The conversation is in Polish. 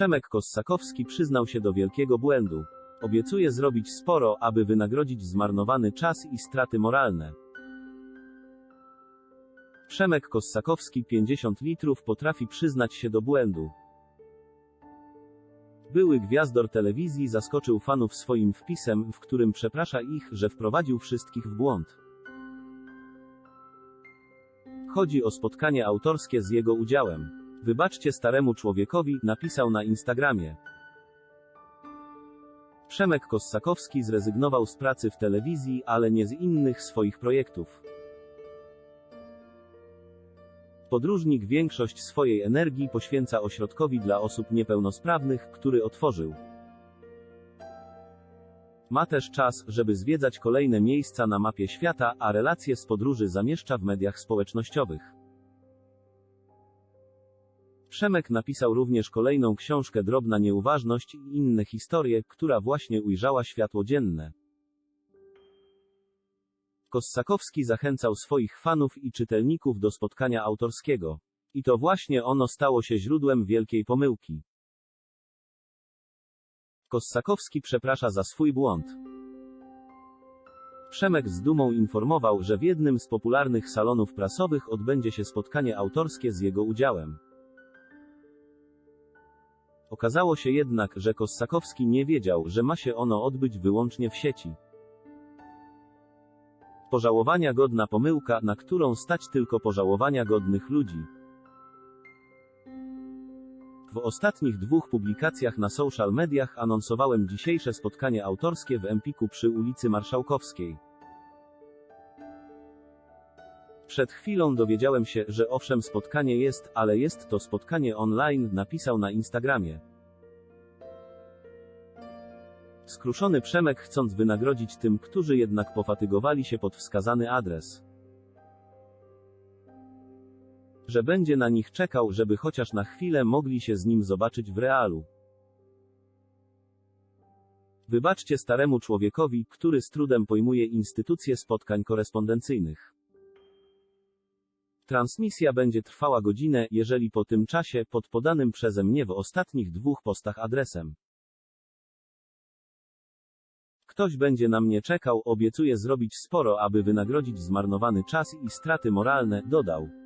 Przemek Kossakowski przyznał się do wielkiego błędu. Obiecuje zrobić sporo, aby wynagrodzić zmarnowany czas i straty moralne. Przemek Kossakowski 50 litrów potrafi przyznać się do błędu. Były gwiazdor telewizji zaskoczył fanów swoim wpisem, w którym przeprasza ich, że wprowadził wszystkich w błąd. Chodzi o spotkanie autorskie z jego udziałem. Wybaczcie staremu człowiekowi, napisał na Instagramie. Przemek Kossakowski zrezygnował z pracy w telewizji, ale nie z innych swoich projektów. Podróżnik większość swojej energii poświęca ośrodkowi dla osób niepełnosprawnych, który otworzył. Ma też czas, żeby zwiedzać kolejne miejsca na mapie świata, a relacje z podróży zamieszcza w mediach społecznościowych. Przemek napisał również kolejną książkę Drobna Nieuważność i inne historie, która właśnie ujrzała światło dzienne. Kossakowski zachęcał swoich fanów i czytelników do spotkania autorskiego. I to właśnie ono stało się źródłem wielkiej pomyłki. Kossakowski przeprasza za swój błąd. Przemek z dumą informował, że w jednym z popularnych salonów prasowych odbędzie się spotkanie autorskie z jego udziałem. Okazało się jednak, że Kossakowski nie wiedział, że ma się ono odbyć wyłącznie w sieci. Pożałowania godna pomyłka, na którą stać tylko pożałowania godnych ludzi. W ostatnich dwóch publikacjach na social mediach anonsowałem dzisiejsze spotkanie autorskie w Empiku przy ulicy Marszałkowskiej. Przed chwilą dowiedziałem się, że owszem spotkanie jest, ale jest to spotkanie online, napisał na Instagramie. Skruszony Przemek chcąc wynagrodzić tym, którzy jednak pofatygowali się pod wskazany adres. Że będzie na nich czekał, żeby chociaż na chwilę mogli się z nim zobaczyć w realu. Wybaczcie staremu człowiekowi, który z trudem pojmuje instytucję spotkań korespondencyjnych. Transmisja będzie trwała godzinę, jeżeli po tym czasie, pod podanym przeze mnie w ostatnich dwóch postach adresem. Ktoś będzie na mnie czekał, obiecuję zrobić sporo, aby wynagrodzić zmarnowany czas i straty moralne, dodał.